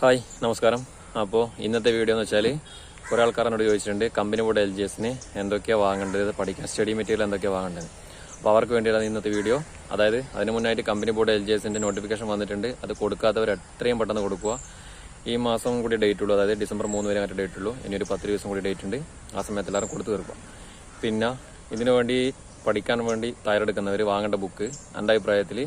Hi നമസ്കാരം. അപ്പോൾ ഇന്നത്തെ വീഡിയോ എന്ന് വെച്ചാൽ കുറേ ആൾക്കാരോട് ചോദിച്ചിട്ടുണ്ട് കമ്പനി ബോർഡ് എൽ ജി എസിന് എന്തൊക്കെയാണ് വാങ്ങേണ്ടത്? പഠിക്കാൻ സ്റ്റഡി മെറ്റീരിയൽ എന്തൊക്കെയാണ് വാങ്ങേണ്ടത്? അപ്പോൾ അവർക്ക് വേണ്ടിയിട്ടാണ് ഇന്നത്തെ വീഡിയോ. അതായത് അതിന് മുന്നായിട്ട് കമ്പനി ബോർഡ് എൽ ജി എസിന്റെ നോട്ടിഫിക്കേഷൻ വന്നിട്ടുണ്ട്. അത് കൊടുക്കാത്തവർ എത്രയും പെട്ടെന്ന് കൊടുക്കുക. ഈ മാസം കൂടി ഡേറ്റ് ഉള്ളൂ. അതായത് ഡിസംബർ മൂന്ന് വരെ മറ്റേ ഡേറ്റ് ഉള്ളൂ. ഇനി ഒരു പത്ത് ദിവസം കൂടി ഡേറ്റ് ഉണ്ട്. ആ സമയത്ത് എല്ലാവരും കൊടുത്തു തീർക്കുക. പിന്നെ ഇതിനു വേണ്ടി പഠിക്കാൻ വേണ്ടി തയ്യാറെടുക്കുന്നവർ വാങ്ങേണ്ട ബുക്ക് എന്റെ അഭിപ്രായത്തിൽ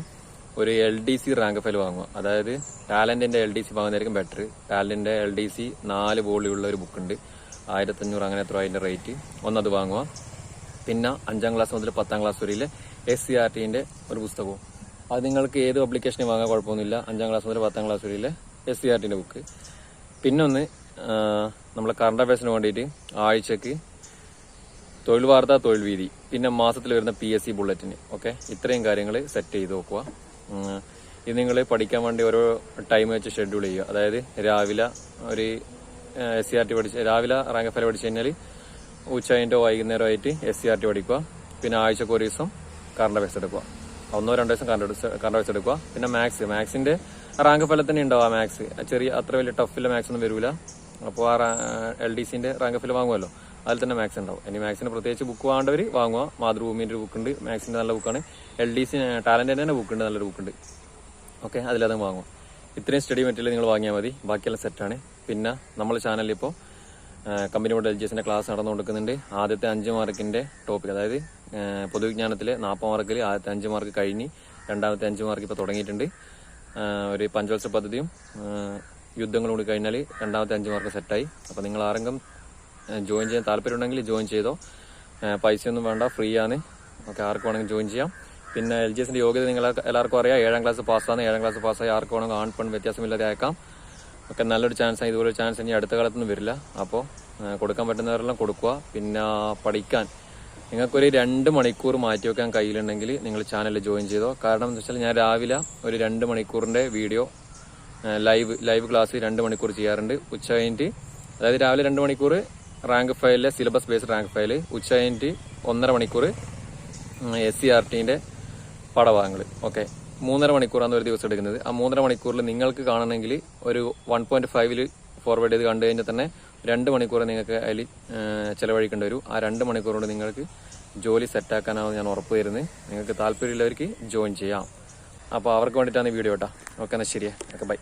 ഒരു L D C rank file വാങ്ങുക. അതായത് ടാലന്റിന്റെ എൽ ഡി സി വാങ്ങുന്നതായിരിക്കും ബെറ്റർ ടാലന്റിന്റെ എൽ ഡി സി നാല് ബോളിയുള്ള ഒരു ബുക്ക് ഉണ്ട്. ആയിരത്തഞ്ഞൂറ് അങ്ങനെ എത്ര അതിന്റെ റേറ്റ് ഒന്നത് വാങ്ങുക. പിന്നെ അഞ്ചാം ക്ലാസ് മുതൽ പത്താം ക്ലാസ് വരെയിലെ എസ് സി ആർ ടിന്റെ ഒരു പുസ്തകവും. അത് നിങ്ങൾക്ക് ഏത് പബ്ലിക്കേഷനും വാങ്ങാൻ കുഴപ്പമൊന്നുമില്ല. അഞ്ചാം ക്ലാസ് മുതൽ പത്താം ക്ലാസ് വരെയിലെ എസ് സി ആർ ടിന്റെ ബുക്ക് പിന്നൊന്ന് നമ്മളെ കറണ്ട് അഫയേഴ്സിന് വേണ്ടിയിട്ട് ആഴ്ചക്ക് തൊഴിൽ വാർത്ത തൊഴിൽ വീതി. പിന്നെ മാസത്തിൽ വരുന്ന P S C bulletin okay ഇത്രയും കാര്യങ്ങൾ സെറ്റ് ചെയ്ത് നോക്കുക. ഇത് നിങ്ങൾ പഠിക്കാൻ വേണ്ടി ഓരോ ടൈം വെച്ച് ഷെഡ്യൂൾ ചെയ്യുക. അതായത് രാവിലെ ഒരു എസ് സി ആർ ടി പഠിച്ച് രാവിലെ റാങ്ക് ഫയൽ പഠിച്ചു കഴിഞ്ഞാൽ ഉച്ച വൈകുന്നേരം ആയിട്ട് എസ് സി ആർ ടി പഠിക്കുക. പിന്നെ ആഴ്ചക്ക് ഒരു ദിവസം കറണ്ട് അഫയേഴ്സ് എടുക്കുക. ഒന്നോ രണ്ടോ ദിവസം കറണ്ട് കറണ്ട് അഫയേഴ്സ് എടുക്കുക. പിന്നെ മാത്സ് മാത്സിന്റെ റാങ്ക് ഫലം തന്നെ ഉണ്ടാവും മാത്സ് ചെറിയ അത്ര വലിയ ടഫില്ല മാത്സ് ഒന്നും വരില്ല അപ്പോൾ ആ എൽ ഡി സിന്റെ റാങ്ക് ഫിൽ വാങ്ങുമല്ലോ അതിൽ തന്നെ മാത്സ് ഉണ്ടാവും. ഇനി മാത്സിന് പ്രത്യേകിച്ച് ബുക്ക് വേണ്ടവർ വാങ്ങുക. മാതൃഭൂമിന്റെ ഒരു ബുക്ക് ഉണ്ട്. മാത്സിന്റെ നല്ല ബുക്കാണ് എൽ ഡി സി ടാലന്റിന്റെ തന്നെ ബുക്കുണ്ട് നല്ലൊരു ബുക്കുണ്ട് ഓക്കെ അതിലതും വാങ്ങുക. ഇത്രയും സ്റ്റഡി മെറ്റീരിയൽ നിങ്ങൾ വാങ്ങിയാൽ മതി. ബാക്കിയെല്ലാം സെറ്റാണ് പിന്നെ നമ്മുടെ ചാനലിൽ ഇപ്പോൾ company board L G class നടന്നു കൊടുക്കുന്നുണ്ട് ആദ്യത്തെ അഞ്ച് മാർക്കിന്റെ ടോപ്പിക് അതായത് പൊതുവിജ്ഞാനത്തിലെ നാൽപ്പത് മാർക്കിൽ ആദ്യത്തെ അഞ്ച് മാർക്ക് കഴിഞ്ഞ് രണ്ടാമത്തെ അഞ്ച് മാർക്ക് ഇപ്പോൾ തുടങ്ങിയിട്ടുണ്ട്. ഒരു പഞ്ചവത്സര പദ്ധതിയും യുദ്ധങ്ങളും കൂടി കഴിഞ്ഞാൽ രണ്ടാമത്തെ അഞ്ച് മാർക്ക് സെറ്റായി അപ്പോൾ നിങ്ങൾ ആരെങ്കിലും ജോയിൻ ചെയ്യാൻ താല്പര്യമുണ്ടെങ്കിൽ ജോയിൻ ചെയ്തോ. പൈസ പൈസയൊന്നും വേണ്ട ഫ്രീ ആണ് ഓക്കെ ആർക്ക് വേണമെങ്കിൽ ജോയിൻ ചെയ്യാം. പിന്നെ എൽ ജി എസിന്റെ യോഗ്യത നിങ്ങൾ എല്ലാവർക്കും അറിയാം. ഏഴാം ക്ലാസ് പാസ്സാണ്. ഏഴാം ക്ലാസ് പാസ്സായി ആർക്ക് വേണമെങ്കിൽ ആൺ പെൺ വ്യത്യാസമില്ലാതെ അയക്കാം. ഒക്കെ നല്ലൊരു ചാൻസ് ആണ്. ഇതുപോലെ ചാൻസ് ഇനി അടുത്ത കാലത്തൊന്നും വരില്ല. അപ്പോൾ കൊടുക്കാൻ പറ്റുന്നവരെല്ലാം കൊടുക്കുക. പിന്നെ പഠിക്കാൻ. നിങ്ങൾക്കൊരു രണ്ട് മണിക്കൂർ മാറ്റി വെക്കാൻ കയ്യിലുണ്ടെങ്കിൽ നിങ്ങൾ ചാനലിൽ ജോയിൻ ചെയ്തോ. കാരണം എന്ന് വെച്ചാൽ ഞാൻ രാവിലെ ഒരു രണ്ട് മണിക്കൂറിന്റെ വീഡിയോ ലൈവ് ലൈവ് ക്ലാസ് രണ്ട് മണിക്കൂർ ചെയ്യാറുണ്ട്. ഉച്ച കഴിഞ്ഞിട്ട് അതായത് രാവിലെ രണ്ട് മണിക്കൂർ റാങ്ക് ഫയലിലെ സിലബസ് ബേസ്ഡ് റാങ്ക് ഫയൽ ഉച്ച കഴിഞ്ഞിട്ട് ഒന്നര മണിക്കൂർ എസ് സി ആർ ടിന്റെ പടഭാഗങ്ങൾ ഓക്കെ. മൂന്നര മണിക്കൂറാണ് ഒരു ദിവസം എടുക്കുന്നത്. ആ മൂന്നര മണിക്കൂറിൽ നിങ്ങൾക്ക് കാണണമെങ്കിൽ ഒരു വൺ പോയിന്റ് ഫൈവിൽ ഫോർവേഡ് ചെയ്ത് കണ്ടു കഴിഞ്ഞാൽ തന്നെ രണ്ട് മണിക്കൂർ നിങ്ങൾക്ക് അതിൽ ചിലവഴിക്കേണ്ടി വരും. ആ രണ്ട് മണിക്കൂർ കൊണ്ട് നിങ്ങൾക്ക് ജോലി സെറ്റാക്കാനാവും ഞാൻ ഉറപ്പ് തരുന്നത്. നിങ്ങൾക്ക് താല്പര്യമുള്ളവർക്ക് ജോയിൻ ചെയ്യാം. അപ്പോൾ അവർക്ക് വേണ്ടിയിട്ടാണ് ഈ വീഡിയോ കേട്ടോ. ഓക്കെ എന്നാൽ ശരിയാ. Okay bye